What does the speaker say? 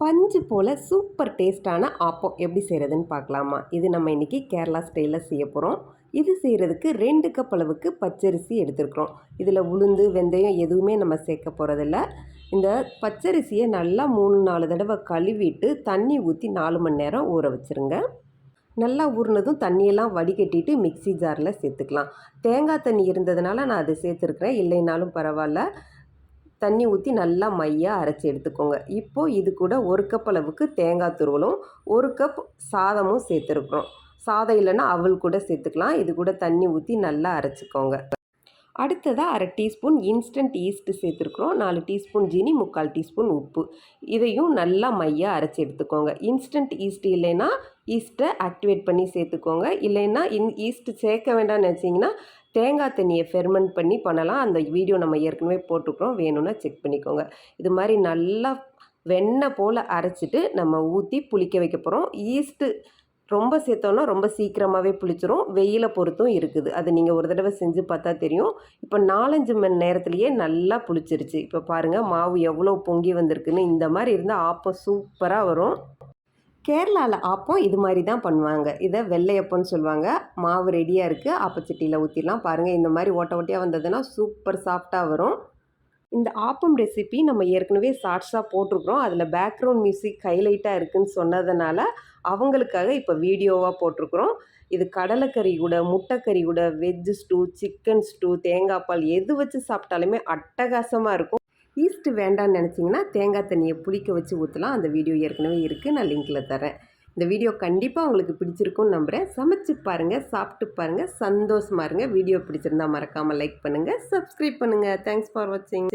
பஞ்சு போல் சூப்பர் டேஸ்ட்டான ஆப்பம் எப்படி செய்கிறதுன்னு பார்க்கலாமா? இது நம்ம இன்றைக்கி கேரளா ஸ்டைலில் செய்ய போகிறோம் இது செய்கிறதுக்கு ரெண்டு கப் அளவுக்கு பச்சரிசி எடுத்துருக்குறோம். இதில் உளுந்து வெந்தயம் எதுவுமே நம்ம சேர்க்க போகிறதில்ல இந்த பச்சரிசியை நல்லா மூணு நாலு தடவை கழுவிட்டு தண்ணி ஊற்றி நாலு மணி நேரம் ஊற வச்சுருங்க. நல்லா ஊறினதும் தண்ணியெல்லாம் வடிகட்டிட்டு மிக்ஸி ஜாரில் சேர்த்துக்கலாம். தேங்காய் தண்ணி இருந்ததுனால நான் அதை சேர்த்துருக்குறேன். இல்லைனாலும் பரவாயில்ல. தண்ணி ஊற்றி நல்லா மையாக அரைச்சி எடுத்துக்கோங்க. இப்போது இது கூட ஒரு கப் அளவுக்கு தேங்காய் துருவலும் ஒரு கப் சாதமும் சேர்த்துருக்குறோம். சாதம் இல்லைன்னா அவல் கூட சேர்த்துக்கலாம். இது கூட தண்ணி ஊற்றி நல்லா அரைச்சிக்கோங்க. அடுத்ததாக அரை டீஸ்பூன் இன்ஸ்டன்ட் ஈஸ்ட்டு சேர்த்துருக்குறோம். நாலு டீஸ்பூன் ஜீனி முக்கால் டீஸ்பூன் உப்பு. இதையும் நல்லா மையாக அரைச்சி எடுத்துக்கோங்க. இன்ஸ்டன்ட் ஈஸ்ட் இல்லைன்னா ஈஸ்ட்டை ஆக்டிவேட் பண்ணி சேர்த்துக்கோங்க. இல்லைன்னா இன் ஈஸ்ட் சேர்க்க வேண்டாம்னு நினச்சிங்கன்னா தேங்காய் தண்ணியை ஃபெர்மெண்ட் பண்ணி பண்ணலாம். அந்த வீடியோ நம்ம ஏற்கனவே போட்டிருக்கிறோம். வேணும்னா செக் பண்ணிக்கோங்க. இது மாதிரி நல்லா வெண்ணெய் போல் அரைச்சிட்டு நம்ம ஊற்றி புளிக்க வைக்க போகிறோம் ஈஸ்ட்டு ரொம்ப சேர்த்தோன்னா ரொம்ப சீக்கிரமாகவே புளிச்சிரும். வெயிலை பொறுத்தும் இருக்குது. அது நீங்கள் ஒரு தடவை செஞ்சு பார்த்தா தெரியும். இப்போ நாலஞ்சு மணி நேரத்துலையே நல்லா புளிச்சிருச்சு. இப்போ பாருங்கள் மாவு எவ்வளோ பொங்கி வந்திருக்குன்னு. இந்த மாதிரி இருந்தால் ஆப்பம் சூப்பராக வரும். கேரளாவில் ஆப்பம் இது மாதிரி தான் பண்ணுவாங்க. இதை வெள்ளையப்பம்னு சொல்லுவாங்க. மாவு ரெடியாக இருக்குது ஆப்பச்சட்டியில் ஊற்றிடலாம் பாருங்கள் இந்த மாதிரி ஓட்ட ஓட்டையாக வந்ததுன்னா சூப்பர் சாஃப்டாக வரும். இந்த ஆப்பம் ரெசிபி நம்ம ஏற்கனவே ஷார்ட்ஸாக போட்டிருக்கிறோம். அதில் பேக்ரவுண்ட் மியூசிக் ஹைலைட்டாக இருக்குதுன்னு சொன்னதுனால அவங்களுக்காக இப்போ வீடியோவாக போட்டிருக்கிறோம். இது கடலைக்கறி கூட முட்டைக்கறி கூட வெஜ்ஜு ஸ்டூ சிக்கன் ஸ்டூ தேங்காய் பால் எது வச்சு சாப்பிட்டாலுமே அட்டகாசமாக இருக்கும். ஈஸ்ட் வேண்டான்னு நினச்சிங்கன்னா தேங்காய் தண்ணியை புளிக்க வச்சு ஊற்றலாம் அந்த வீடியோ ஏற்கனவே இருக்குது நான் லிங்க்கில் தரேன் இந்த வீடியோ கண்டிப்பாக உங்களுக்கு பிடிச்சிருக்கும்னு நம்புகிறேன் சமைச்சு பாருங்கள் சாப்பிட்டு பாருங்கள் சந்தோஷமாக இருங்க. வீடியோ பிடிச்சிருந்தா மறக்காமல் லைக் பண்ணுங்கள் சப்ஸ்கிரைப் பண்ணுங்கள் தேங்க்ஸ் ஃபார் வாட்சிங்